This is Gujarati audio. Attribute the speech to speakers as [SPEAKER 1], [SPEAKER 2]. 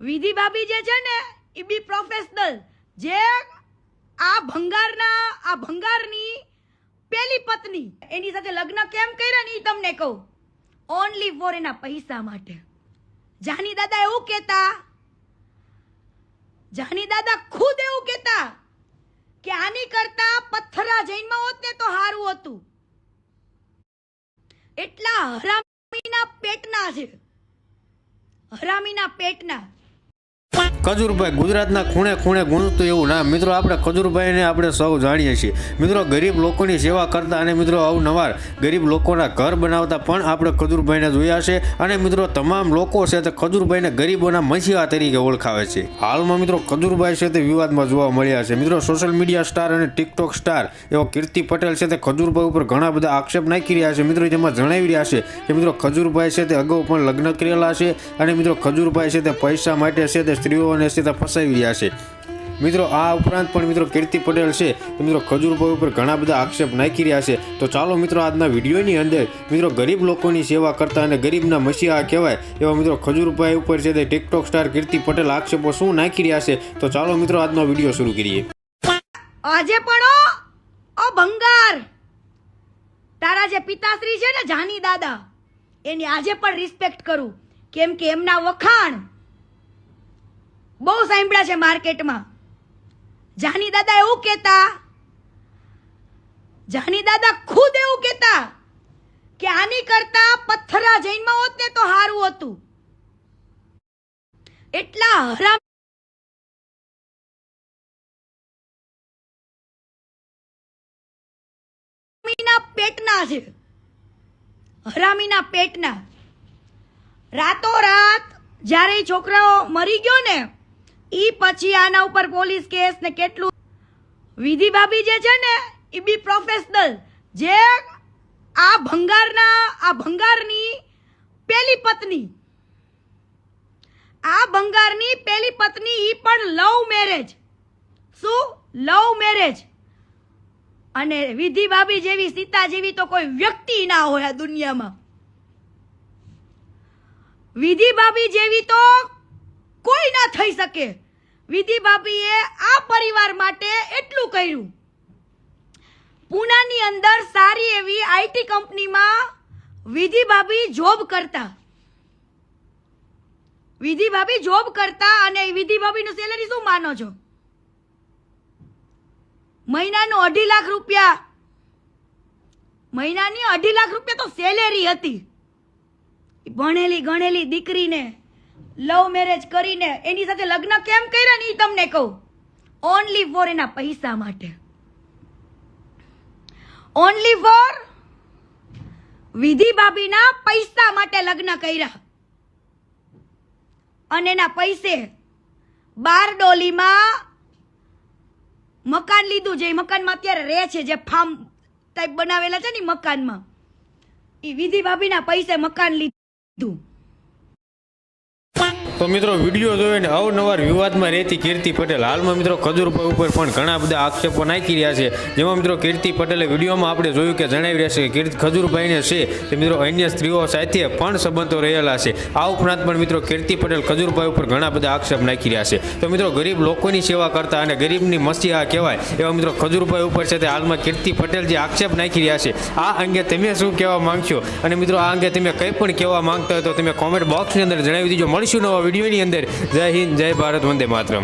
[SPEAKER 1] વિધિ ભાભી જે છે ને, એ બી પ્રોફેશનલ જે આ ભંગારના, આ ભંગારની પેલી પત્ની, એની સાથે લગ્ન કેમ કર્યા ને એ તમને કહું. ઓનલી ફોર એના પૈસા માટે. જાની દાદા એવું કહેતા, જાની દાદા ખુદ એવું કહેતા કે આની કરતા પથ્થરા જૈનમાં હોત ને તો સારું હતું. એટલા હરામીના પેટના છે. હરામીના પેટના.
[SPEAKER 2] ખજૂરભાઈ ગુજરાતના ખૂણે ખૂણે ગુણતું એવું નામ. મિત્રો, આપણે ખજૂરભાઈને આપણે સૌ જાણીએ છીએ. મિત્રો, ગરીબ લોકોની સેવા કરતા અને મિત્રો, અવનવાર ગરીબ લોકોના ઘર બનાવતા પણ આપણે ખજૂરભાઈને જોયા છે. અને મિત્રો, તમામ લોકો છે તે ખજૂરભાઈને ગરીબોના મસીહા તરીકે ઓળખાવે છે. હાલમાં મિત્રો, ખજૂરભાઈ છે તે વિવાદમાં જોવા મળ્યા છે. મિત્રો સોશિયલ મીડિયા સ્ટાર અને ટિકટોક સ્ટાર એવો કીર્તિ પટેલ છે તે ખજૂરભાઈ ઉપર ઘણા બધા આક્ષેપ નાખી રહ્યા છે. મિત્રો, તેમાં જણાવી રહ્યા છે કે મિત્રો, ખજૂરભાઈ છે તે અગાઉ પણ લગ્ન કરેલા છે. અને મિત્રો, ખજૂરભાઈ છે તે પૈસા માટે છે તે સ્ત્રીઓને છે સીધા ફસાવી રહ્યા છે. મિત્રો આ ઉપરાંત પણ મિત્રો કીર્તિ પટેલ છે. મિત્રો ખજૂરભાઈ ઉપર ઘણા બધા આક્ષેપ નાખી રહ્યા છે. તો ચાલો મિત્રો આજના વિડીયોની અંદર મિત્રો ગરીબ લોકોની સેવા કરતા અને ગરીબના મસીહા કહેવાય એવા મિત્રો ખજૂરભાઈ ઉપર છે તે ટિકટોક સ્ટાર કીર્તિ પટેલ આક્ષેપો શું નાખી રહ્યા છે? તો ચાલો મિત્રો આજનો વીડિયો શરૂ કરીએ.
[SPEAKER 1] આજે પણ ઓ, ભંગાર તારા જે પિતાશ્રી છે ને જાની દાદા એની આજે પણ રિસ્પેક્ટ કરું. કેમ કે એમના વખાણ બહુ સાંભળ્યા છે માર્કેટમાં. જાની દાદા એવું કહેતા, જાની દાદા ખુદ એવું કહેતા કે આની કરતા પથ્થરા જૈનમાં હોત ને તો સારું હતું. એટલા હરામ પેટના છે. હરામીના પેટના. રાતોરાત જ્યારે છોકરાઓ મરી ગયો ને ઈ પછી આના ઉપર પોલીસ કેસ ને કેટલું? વિધિ ભાભી જે છે ને એ બી પ્રોફેશનલ જે આ ભંગારના, આ ભંગારની પેલી પત્ની, આ ભંગારની પેલી પત્ની ઈ પણ લવ મેરેજ શું? લવ મેરેજ અને વિધિ ભાભી જેવી સીતા જેવી તો કોઈ વ્યક્તિ ના હોય આ દુનિયામાં. વિધિ ભાભી જેવી તો કોઈ ના થઈ શકે. વિધિ ભાભીએ આ પરિવાર માટે એટલું કર્યું. પૂનાની અંદર સારી એવી આઈટી કંપનીમાં વિધિ ભાભી જોબ કરતા. વિધિ ભાભી જોબ કરતા અને વિધિ ભાભીનું સેલરી શું માનો છો? મહિનાનું અઢી લાખ રૂપિયા. મહિનાની અઢી લાખ રૂપિયા તો સેલેરી હતી. ભણેલી ગણેલી દીકરીને લવ મેરેજ કરીને એની સાથે લગ્ન કેમ કર્યા ને તમને કહું. ઓનલી ફોર એના પૈસા માટે. ઓનલી ફોર વિધિ ભાભીના પૈસા માટે લગ્ન કર્યા. અને એના પૈસે બારડોલીમાં મકાન લીધું જે મકાનમાં અત્યારે રહે છે, જે ફાર્મ ટાઈપ બનાવેલા છે ને મકાનમાં. એ વિધિ ભાભીના પૈસે મકાન લીધું.
[SPEAKER 2] તો મિત્રો, વીડિયો જોઈને અવનવાર વિવાદમાં રહેતી કીર્તિ પટેલ. હાલમાં મિત્રો ખજૂરભાઈ ઉપર પણ ઘણા બધા આક્ષેપો નાખી રહ્યા છે. જેમાં મિત્રો, કીર્તિ પટેલે વિડીયોમાં આપણે જોયું કે જણાવી રહ્યા છે કે કીર્તિ ખજૂરભાઈને છે તે મિત્રો, અન્ય સ્ત્રીઓ સાથે પણ સંબંધો રહેલા છે. આ ઉપરાંત પણ મિત્રો, કીર્તિ પટેલ ખજૂરભાઈ ઉપર ઘણા બધા આક્ષેપ નાખી રહ્યા છે. તો મિત્રો, ગરીબ લોકોની સેવા કરતા અને ગરીબની મસીહા કહેવાય એવા મિત્રો, ખજૂરભાઈ ઉપર છે તે હાલમાં કીર્તિ પટેલ જે આક્ષેપ નાખી રહ્યા છે. આ અંગે તમે શું કહેવા માંગશો? અને મિત્રો, આ અંગે તમે કંઈ પણ કહેવા માંગતા હોય તો તમે કોમેન્ટ બોક્સની અંદર જણાવી દીજો. મળીશું નવા વિડીયોની અંદર. જય હિન્દ જય ભારત વંદે માતરમ.